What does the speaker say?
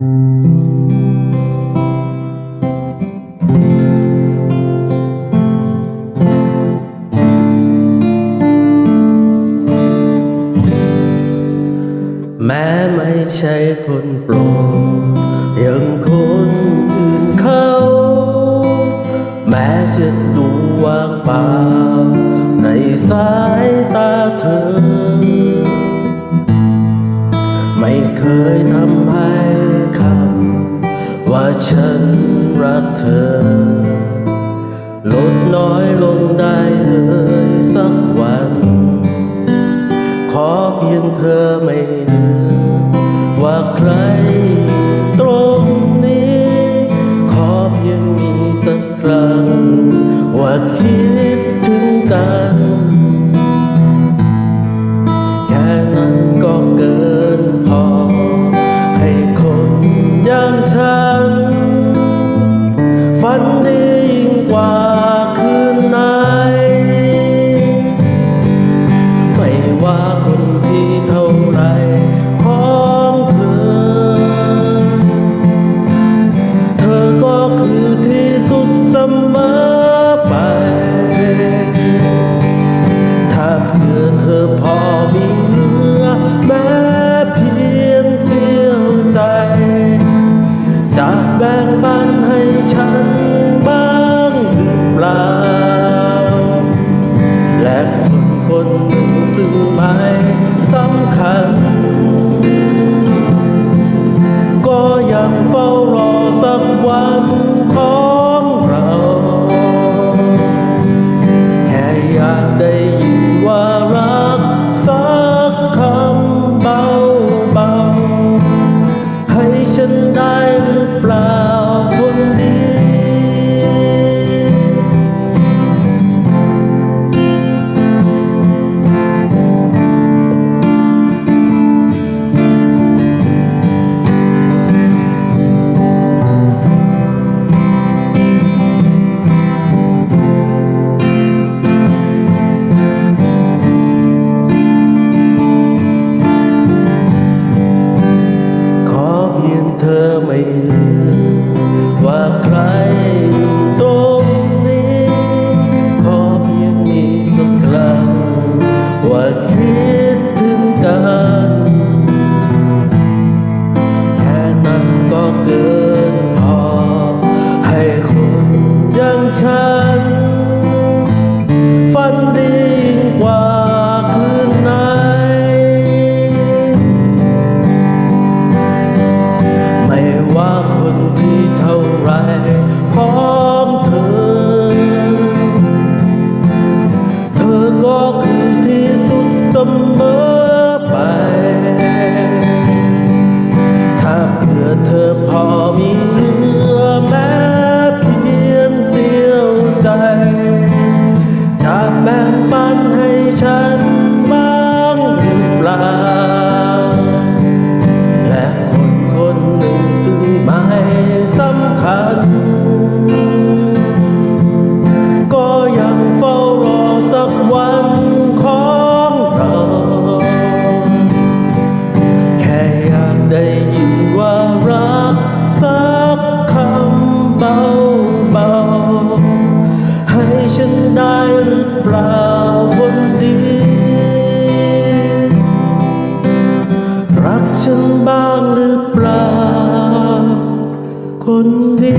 แม้ไม่ใช่คนโปรดย่างคนอื่นเขาแม้จะดูว่างเปล่าในสาย ยทำให้คำว่าฉันรักเธอ ลดน้อยลงได้เลยสักวัน ขอเพียงเธอไม่ลืมว่าใคร นคนหนึ่งซึ่งไม่สำคัญ ก็ยังเฝ้า พอพอมีเหลือแม้เพียงเสี้ยวใจจะแบ่งปันให้ฉันบ้างหรือเปล่า และคนคนหนึ่งซึ่งไม่สำคัญ ก็ยังเฝ้ารอสักวันของเรา แค่อยากได้ยินว่า เบาๆ ให้ฉันได้หรือเปล่าคนดีรักฉันบ้างหรือเปล่า คนดี